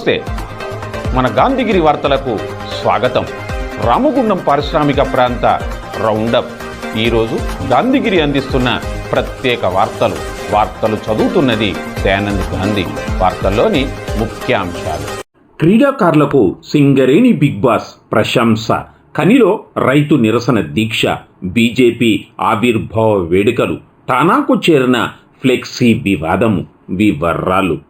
నమస్తే. మన గాంధీగిరి వార్తలకు స్వాగతం. రామగుండం పారిశ్రామిక ప్రాంత రౌండప్. ఈరోజు గాంధీగిరి అందిస్తున్న ప్రత్యేక వార్తలు. వార్తలు చదువుతున్నది దయానంద్ గాంధీ. వార్తల్లోని ముఖ్యాంశాలు. క్రీడాకారులకు సింగరేణి బిగ్ బాస్ ప్రశంస. కనిలో రైతు నిరసన దీక్ష. బీజేపీ ఆవిర్భావ వేడుకలు. ఠానాకు చేరిన ఫ్లెక్సీ వివాదము. వివరాలు.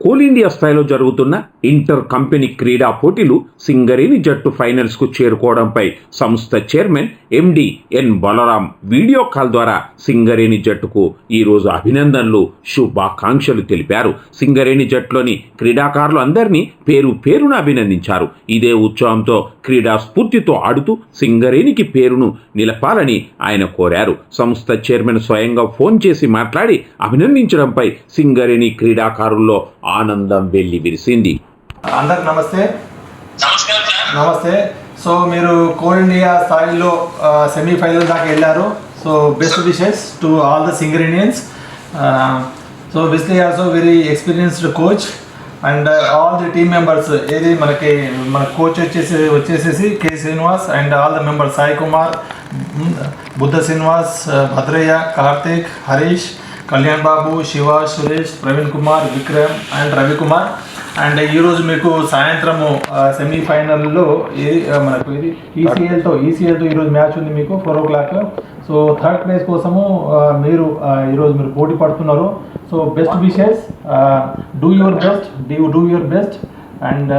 Coal India స్థాయిలో జరుగుతున్న ఇంటర్ కంపెనీ క్రీడా పోటీలు సింగరేణి జట్టు ఫైనల్స్కు చేరుకోవడంపై సంస్థ chairman MD N Balram video call ద్వారా సింగరేణి జట్టుకు ఈరోజు అభినందనలు శుభాకాంక్షలు తెలిపారు. సింగరేణి జట్టులోని క్రీడాకారులు అందరినీ పేరు పేరున అభినందించారు. ఇదే ఉత్సవంతో క్రీడా స్ఫూర్తితో ఆడుతూ సింగరేణికి పేరును నిలపాలని ఆయన కోరారు. సంస్థ చైర్మన్ స్వయంగా ఫోన్ చేసి మాట్లాడి అభినందించడంపై సింగరేణి క్రీడాకారుల్లో ఆనందం వెళ్ళి విరిసింది. అందరికి నమస్తే. నమస్కారం సార్. నమస్తే. సో మీరు కోల్ ఇండియా స్థాయిలో సెమీఫైనల్ దాకా వెళ్ళారు. So best wishes to all the Singarenians so wisely also very experienced coach and all the team members ఏది మనకి మన కోచ్ వచ్చేసి వచ్చేసేసి K Srinivas and all the members Sai Kumar Buddha Srinivas Bhadraiah Karthik Harish Kalyan Babu Shiva Suresh Praveen Kumar Vikram and Ravikumar. And ఈరోజు మీకు సాయంత్రము సెమీఫైనల్లో ఏది? మనకు ఇది ఈసీఎల్తో ఈసీఎల్తో ఈరోజు మ్యాచ్ ఉంది మీకు four o'clock so third place కోసము మీరు ఈరోజు మీరు పోటీ పడుతున్నారు. So best wishes do your best do do your best and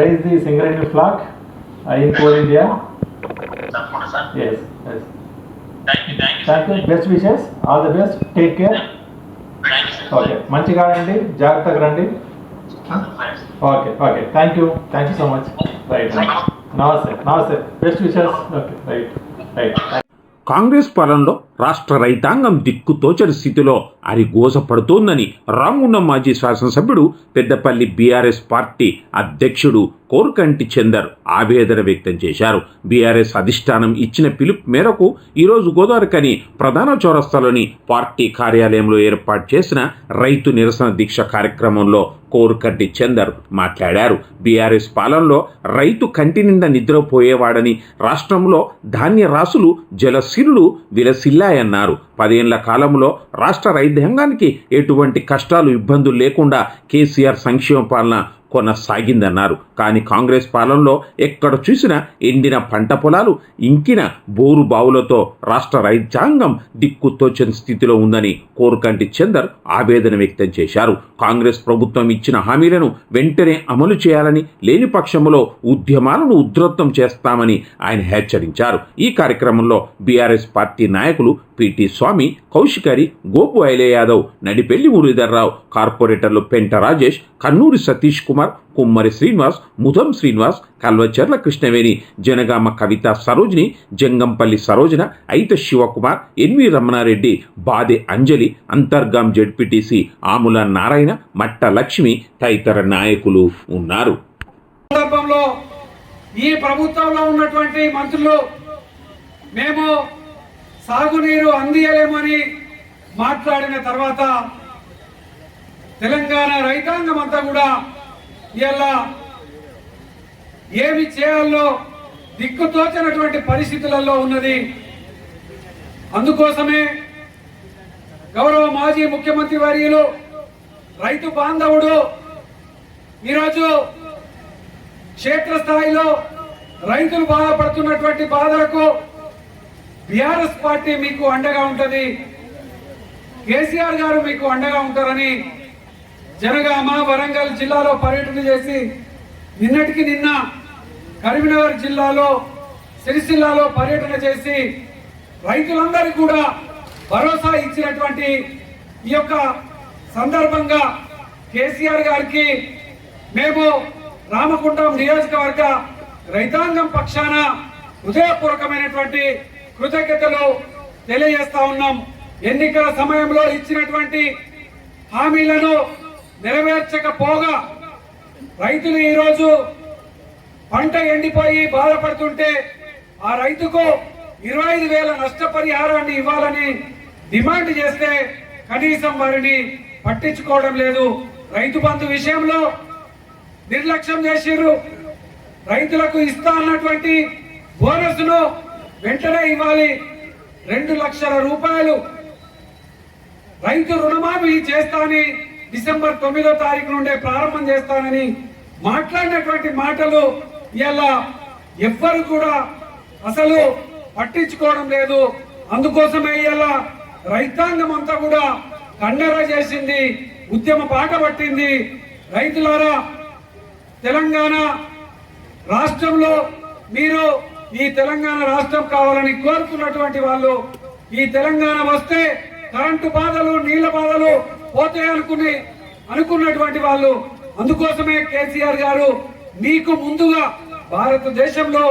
rise the Singareni flag in coal India S S thank you best wishes all the best take care okay మంచిగా రండి జాగ్రత్తగా రండి. Okay okay thank you thank you so much right నమస్తే నమస్తే best wishes okay right right Congress పాలనలో రాష్ట్ర రైతాంగం దిక్కుతోచని స్థితిలో అరిగోసపడుతోందని రామగుండం మాజీ శాసనసభ్యుడు పెద్దపల్లి బీఆర్ఎస్ పార్టీ అధ్యక్షుడు కోరుకంటి చందర్ ఆవేదన వ్యక్తం చేశారు. బీఆర్ఎస్ అధిష్టానం ఇచ్చిన పిలుపు మేరకు ఈరోజు గోదావరికని ప్రధాన చౌరస్తాలోని పార్టీ కార్యాలయంలో ఏర్పాటు చేసిన రైతు నిరసన దీక్ష కార్యక్రమంలో కోరుకంటి చందర్ మాట్లాడారు. బీఆర్ఎస్ పాలనలో రైతు కంటి నిండా నిద్రపోయేవాడని రాష్ట్రంలో ధాన్య రాసులు జలసిరులు విలసిల్లాయన్నారు. పదేళ్ళ కాలంలో రాష్ట్ర రైతాంగానికి ఎటువంటి కష్టాలు ఇబ్బందులు లేకుండా కేసీఆర్ సంక్షేమ పాలన కొనసాగిందన్నారు. కానీ కాంగ్రెస్ పాలనలో ఎక్కడ చూసినా ఎండిన పంట పొలాలు ఇంకిన బోరు బావులతో రాష్ట్ర రైతాంగం దిక్కుతోచని స్థితిలో ఉందని కోరుకంటి చందర్ ఆవేదన వ్యక్తం చేశారు. కాంగ్రెస్ ప్రభుత్వం ఇచ్చిన హామీలను వెంటనే అమలు చేయాలని లేని పక్షంలో ఉద్యమాలను ఉధృతం చేస్తామని ఆయన హెచ్చరించారు. ఈ కార్యక్రమంలో బీఆర్ఎస్ పార్టీ నాయకులు పిటి స్వామి కౌశికరి గోపు ఐలే యాదవ్ నడిపెల్లి మురళీధర్రావు కార్పొరేటర్లు పెంట రాజేష్ కన్నూరి సతీష్ కుమార్ కుమ్మరి శ్రీనివాస్ ముధం శ్రీనివాస్ కల్వచర్ల కృష్ణవేణి జనగామ కవిత సరోజిని జంగంపల్లి సరోజన అయిత శివకుమార్ ఎన్వి రమణారెడ్డి బాదే అంజలి అంతర్గాం జడ్పీటీసీ ఆముల నారాయణ మట్ట లక్ష్మి తదితర నాయకులు ఉన్నారు. ఈ ప్రభుత్వంలో ఉన్నటువంటి మంత్రులు మేము సాగునీరు అందియలేమని మాట్లాడిన తర్వాత తెలంగాణ రైతాంగం అంతా కూడా ఇలా ఏమి చేయాలో దిక్కుతోచనటువంటి పరిస్థితులలో ఉన్నది. అందుకోసమే గౌరవ మాజీ ముఖ్యమంత్రి వర్యులు రైతు బాంధవుడు ఈరోజు క్షేత్రస్థాయిలో రైతులు బాధపడుతున్నటువంటి బాధలకు బీఆర్ఎస్ పార్టీ మీకు అండగా ఉంటది. కేసీఆర్ గారు మీకు అండగా ఉంటారని జనగామ వరంగల్ జిల్లాలో పర్యటన చేసి నిన్నటికి నిన్న కరీంనగర్ జిల్లాలో సిరిసిల్లాలో పర్యటన చేసి రైతులందరికీ కూడా భరోసా ఇచ్చినటువంటి ఈ యొక్క సందర్భంగా కేసీఆర్ గారికి మేము రామకుంటం నియోజకవర్గ రైతాంగం పక్షాన హృదయపూర్వకమైనటువంటి కృతజ్ఞతలు తెలియజేస్తా ఉన్నాం. ఎన్నికల సమయంలో ఇచ్చినటువంటి హామీలను నెరవేర్చకపోగా రైతులు ఈరోజు పంట ఎండిపోయి బాధపడుతుంటే ఆ రైతుకు ఇరవై ఐదు వేల నష్టపరిహారాన్ని ఇవ్వాలని డిమాండ్ చేస్తే కనీసం వారిని పట్టించుకోవడం లేదు. రైతు బంధు విషయంలో నిర్లక్ష్యం చేసిర్రు. రైతులకు ఇస్తా అన్నటువంటి బోనస్ను వెంటనే ఇవ్వాలి. రెండు లక్షల రూపాయలు. రైతు రుణమాఫీ చేస్తానని డిసెంబర్ తొమ్మిదో తారీఖు నుండే ప్రారంభం చేస్తానని మాట్లాడినటువంటి మాటలు ఇలా ఎవ్వరు కూడా అసలు పట్టించుకోవడం లేదు. అందుకోసమే ఇలా రైతాంగం అంతా కూడా కండర చేసింది ఉద్యమ బాట పట్టింది. రైతులారా తెలంగాణ రాష్ట్రంలో మీరు ఈ తెలంగాణ రాష్ట్రం కావాలని కోరుతున్నటువంటి వాళ్ళు ఈ తెలంగాణ వస్తే కరెంటు బాధలు నీళ్ళ బాధలు పోతాయి అనుకుని అనుకున్నటువంటి వాళ్ళు అందుకోసమే కేసీఆర్ గారు మీకు ముందుగా భారతదేశంలో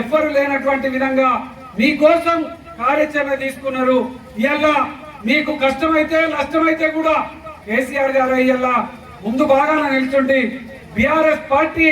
ఎవ్వరు లేనటువంటి విధంగా మీకోసం కార్యాచరణ తీసుకున్నారు. ఇలా మీకు కష్టమైతే నష్టమైతే కూడా కేసీఆర్ గారు ఇవాళ ముందు బాగానే నిల్చుండి. బీఆర్ఎస్ పార్టీ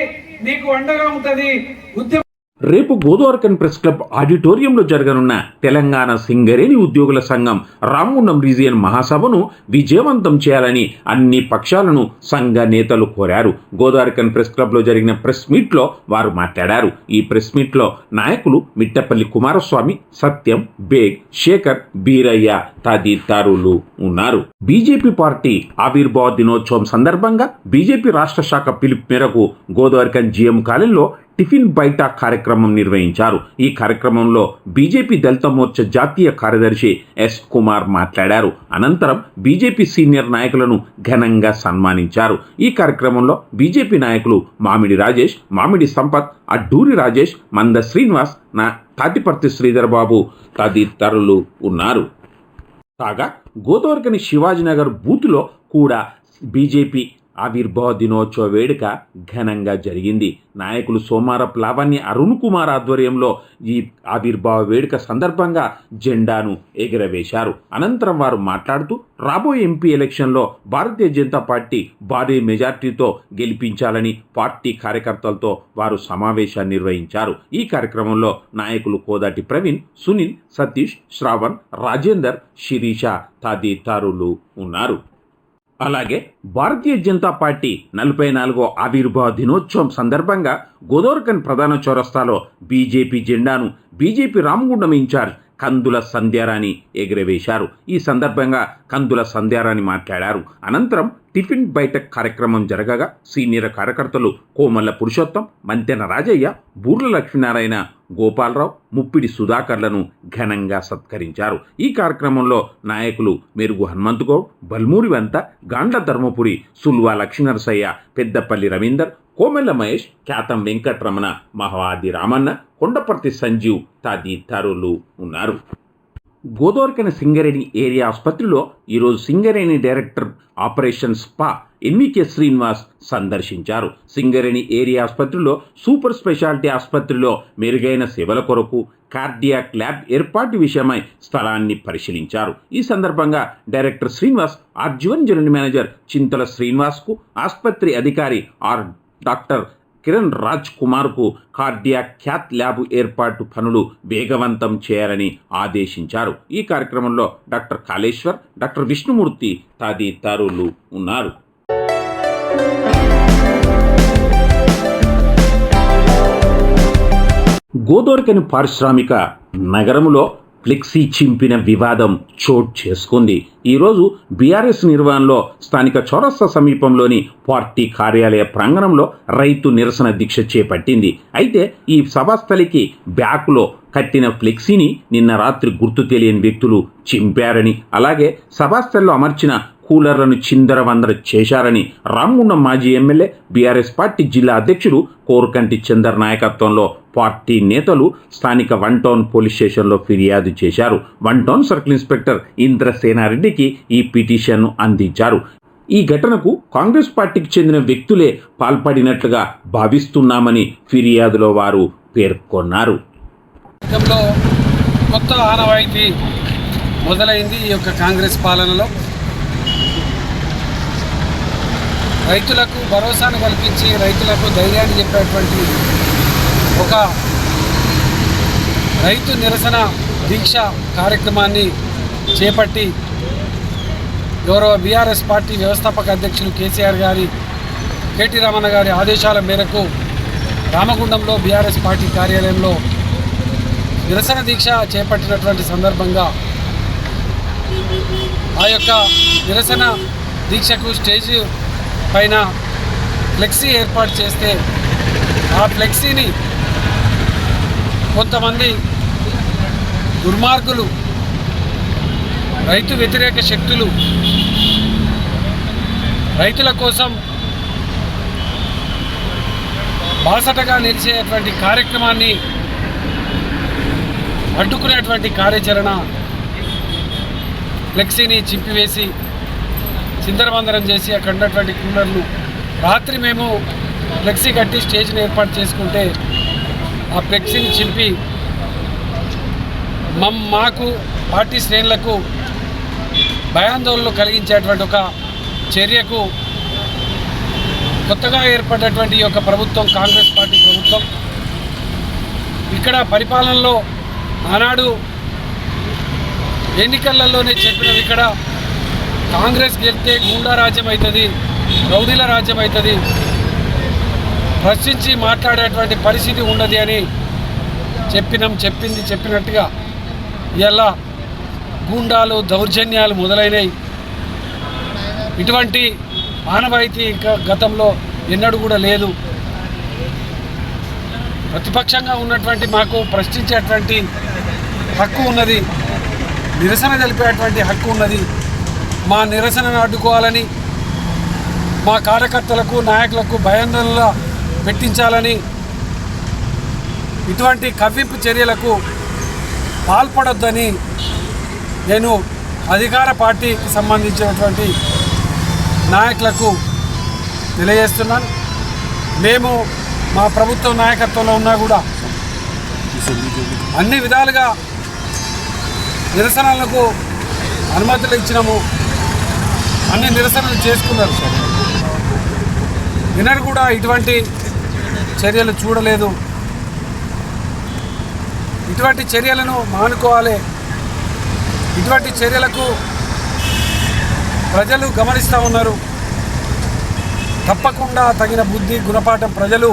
మీకు అండగా ఉంటది. ఉద్యమ రేపు గోదావరికన్ ప్రెస్ క్లబ్ ఆడిటోరియంలో జరగనున్న తెలంగాణ సింగరేణి ఉద్యోగుల సంఘం రామగుండం రీజియన్ మహాసభను విజయవంతం చేయాలని అన్ని పక్షాలను సంఘ నేతలు కోరారు. గోదావరికన్ ప్రెస్ క్లబ్లో జరిగిన ప్రెస్ మీట్లో వారు మాట్లాడారు. ఈ ప్రెస్ మీట్లో నాయకులు మిట్టపల్లి కుమారస్వామి సత్యం బేగ్ శేఖర్ బీరయ్య తదితరులు ఉన్నారు. బీజేపీ పార్టీ ఆవిర్భావ దినోత్సవం సందర్భంగా బీజేపీ రాష్ట్ర శాఖ పిలుపు మేరకు గోదావరికన్ జీఎం కాలనీలో టిఫిన్ బయట కార్యక్రమం నిర్వహించారు. ఈ కార్యక్రమంలో బీజేపీ దళిత మోర్చా జాతీయ కార్యదర్శి ఎస్ కుమార్ మాట్లాడారు. అనంతరం బీజేపీ సీనియర్ నాయకులను ఘనంగా సన్మానించారు. ఈ కార్యక్రమంలో బీజేపీ నాయకులు మామిడి రాజేష్ మామిడి సంపత్ అడ్డూరి రాజేష్ మంద శ్రీనివాస్ నా తాతిపర్తి శ్రీధర్ బాబు తదితరులు ఉన్నారు. కాగా గోదావరికని శివాజీనగర్ బూత్లో కూడా బీజేపీ ఆవిర్భావ దినోత్సవ వేడుక ఘనంగా జరిగింది. నాయకులు సోమారపు లావణ్య అరుణ్ కుమార్ ఆధ్వర్యంలో ఈ ఆవిర్భావ వేడుక సందర్భంగా జెండాను ఎగురవేశారు. అనంతరం వారు మాట్లాడుతూ రాబోయే ఎంపీ ఎలక్షన్లో భారతీయ జనతా పార్టీ భారీ మెజార్టీతో గెలిపించాలని పార్టీ కార్యకర్తలతో వారు సమావేశాన్ని నిర్వహించారు. ఈ కార్యక్రమంలో నాయకులు కోదాటి ప్రవీణ్ సునీల్ సతీష్ శ్రావణ్ రాజేందర్ శిరీష తదితరులు ఉన్నారు. అలాగే భారతీయ జనతా పార్టీ నలభై నాలుగో ఆవిర్భావ దినోత్సవం సందర్భంగా గోదోర్కన్ ప్రధాన చౌరస్తాలో బీజేపీ జెండాను బీజేపీ రామగుండం ఇన్ఛార్జ్ కందుల సంధ్యారాణి ఎగురవేశారు. ఈ సందర్భంగా కందుల సంధ్యారాణి మాట్లాడారు. అనంతరం టిఫిన్ బయట కార్యక్రమం జరగగా సీనియర్ కార్యకర్తలు కోమల్ల పురుషోత్తం మంతెన రాజయ్య బూర్ల లక్ష్మీనారాయణ గోపాలరావు ముప్పిడి సుధాకర్లను ఘనంగా సత్కరించారు. ఈ కార్యక్రమంలో నాయకులు మెరుగు హనుమంతుగౌడ్ బల్మూరి వెంత గాండ్ల ధర్మపురి సుల్వా లక్ష్మీనరసయ్య పెద్దపల్లి రవీందర్ కోమెల్ల మహేష్ ఖ్యాతం వెంకట్రమణ మహవాది రామన్న కొండపర్తి సంజీవ్ తదితరులు ఉన్నారు. గోదావరికన సింగరేణి ఏరియా ఆసుపత్రిలో ఈరోజు సింగరేణి డైరెక్టర్ ఆపరేషన్ స్పా ఎన్వికే శ్రీనివాస్ సందర్శించారు. సింగరేణి ఏరియా ఆసుపత్రిలో సూపర్ స్పెషాలిటీ ఆసుపత్రిలో మెరుగైన సేవల కొరకు కార్డియాక్ ల్యాబ్ ఏర్పాటు విషయమై స్థలాన్ని పరిశీలించారు. ఈ సందర్భంగా director Srinivas RG one general manager Chintala శ్రీనివాస్కు ఆసుపత్రి అధికారి ఆర్ డాక్టర్ కిరణ్ రాజ్ కుమార్కు కార్డియాక్ క్యాత్ ల్యాబ్ ఏర్పాటు పనులు వేగవంతం చేయాలని ఆదేశించారు. ఈ కార్యక్రమంలో డాక్టర్ కాళేశ్వర్ డాక్టర్ విష్ణుమూర్తి తదితరులు ఉన్నారు. గోదోరికని పారిశ్రామిక నగరములో ఫ్లెక్సీ చింపిన వివాదం చోటు చేసుకుంది. ఈరోజు బీఆర్ఎస్ నిర్వహణలో స్థానిక చౌరస్తా సమీపంలోని పార్టీ కార్యాలయ ప్రాంగణంలో రైతు నిరసన దీక్ష చేపట్టింది. అయితే ఈ సభాస్థలికి బ్యాక్లో కట్టిన ఫ్లెక్సీని నిన్న రాత్రి గుర్తు తెలియని వ్యక్తులు చింపారని అలాగే సభాస్థలిలో అమర్చిన కూలర్లను చిందరవందర చేశారని రామ్మున్న మాజీ ఎమ్మెల్యే బీఆర్ఎస్ పార్టీ జిల్లా అధ్యక్షుడు కోరుకంటి చందర్ నాయకత్వంలో పార్టీ నేతలు స్థానిక వన్ టౌన్ పోలీస్ స్టేషన్లో ఫిర్యాదు చేశారు. వన్ టౌన్ సర్కిల్ ఇన్స్పెక్టర్ ఇంద్రసేనారెడ్డికి ఈ పిటిషన్ను అందించారు. ఈ ఘటనకు కాంగ్రెస్ పార్టీకి చెందిన వ్యక్తులే పాల్పడినట్లుగా భావిస్తున్నామని ఫిర్యాదులో వారు పేర్కొన్నారు. కొత్త ఆనవాయితీ మొదలైంది ఈ యొక్క కాంగ్రెస్ పాలనలో. రైతులకు భరోసాను కల్పించి రైతులకు ధైర్యాన్ని చెప్పేటువంటి ఒక రైతు నిరసన దీక్ష కార్యక్రమాన్ని చేపట్టి గౌరవ బీఆర్ఎస్ పార్టీ వ్యవస్థాపక అధ్యక్షులు కేసీఆర్ గారి కేటీ రమణ గారి ఆదేశాల మేరకు రామగుండంలో బీఆర్ఎస్ పార్టీ కార్యాలయంలో నిరసన దీక్ష చేపట్టినటువంటి సందర్భంగా ఆ యొక్క నిరసన దీక్షకు స్టేజ్ పైన ఫ్లెక్సీ ఏర్పాటు చేస్తే ఆ ఫ్లెక్సీని కొంతమంది దుర్మార్గులు రైతు వ్యతిరేక శక్తులు రైతుల కోసం బాసటగా నిలిచేటువంటి కార్యక్రమాన్ని అడ్డుకునేటువంటి కార్యాచరణ ఫ్లెక్సీని చింపివేసి చిందరవందరం చేసి అక్కడ ఉన్నటువంటి కూలర్లు రాత్రి మేము ఫ్లెక్సీ కట్టి స్టేజ్ని ఏర్పాటు చేసుకుంటే ఆ ఫ్లెక్సీని చింపి మమ్ మాకు పార్టీ శ్రేణులకు భయాందోళనలు కలిగించేటువంటి ఒక చర్యకు కొత్తగా ఏర్పడినటువంటి ఈ యొక్క ప్రభుత్వం కాంగ్రెస్ పార్టీ ప్రభుత్వం ఇక్కడ పరిపాలనలో ఆనాడు ఎన్నికలలోనే చెప్పినవి ఇక్కడ కాంగ్రెస్ గెలిస్తే గూండా రాజ్యం అవుతుంది రౌడీల రాజ్యం అవుతుంది. ప్రశ్నించి మాట్లాడేటువంటి పరిస్థితి ఉండదు అని చెప్పినాం చెప్పింది చెప్పినట్టుగా ఇలా గూండాలు దౌర్జన్యాలు మొదలైనవి ఇటువంటి ఆనవాయితీ ఇంకా గతంలో ఎన్నడూ కూడా లేదు. ప్రతిపక్షంగా ఉన్నటువంటి మాకు ప్రశ్నించేటువంటి హక్కు ఉన్నది నిరసన తెలిపేటువంటి హక్కు ఉన్నది. మా నిరసనను అడ్డుకోవాలని మా కార్యకర్తలకు నాయకులకు భయాందోళన పెట్టించాలని ఇటువంటి కవ్వింపు చర్యలకు పాల్పడొద్దని నేను అధికార పార్టీకి సంబంధించినటువంటి నాయకులకు తెలియజేస్తున్నాను. మేము మా ప్రభుత్వ నాయకత్వంలో ఉన్నా కూడా అన్ని విధాలుగా నిరసనలకు అనుమతులు ఇచ్చినాము. అన్ని నిరసనలు చేసుకున్నారు సార్. నిన్నటి కూడా ఇటువంటి చర్యలు చూడలేదు. ఇటువంటి చర్యలను మానుకోవాలి. ఇటువంటి చర్యలకు ప్రజలు గమనిస్తూ ఉన్నారు. తప్పకుండా తగిన బుద్ధి గుణపాఠం ప్రజలు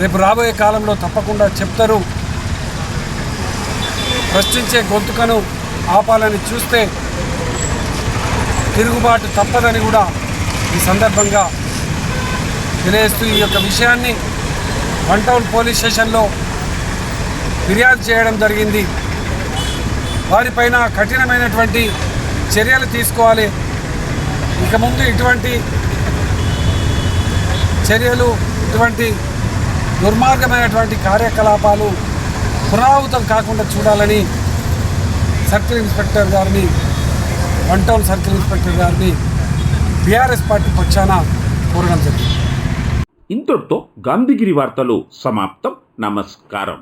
రేపు రాబోయే కాలంలో తప్పకుండా చెప్తారు. ప్రశ్నించే గొంతుకను ఆపాలని చూస్తే తిరుగుబాటు తప్పదని కూడా ఈ సందర్భంగా తెలియజేస్తూ ఈ యొక్క విషయాన్ని వన్ టౌన్ పోలీస్ స్టేషన్లో ఫిర్యాదు చేయడం జరిగింది. వారిపైన కఠినమైనటువంటి చర్యలు తీసుకోవాలి. ఇక ముందు ఇటువంటి చర్యలు ఇటువంటి దుర్మార్గమైనటువంటి కార్యకలాపాలు పునరావృతం కాకుండా చూడాలని సర్కిల్ ఇన్స్పెక్టర్ గారిని వన్ టౌన్ సర్కిల్ ఇన్స్పెక్టర్ గారిని బీఆర్ఎస్ పార్టీ పక్షాన కోరడం జరిగింది. ఇంతటితో గాంధీగిరి వార్తలు సమాప్తం. నమస్కారం.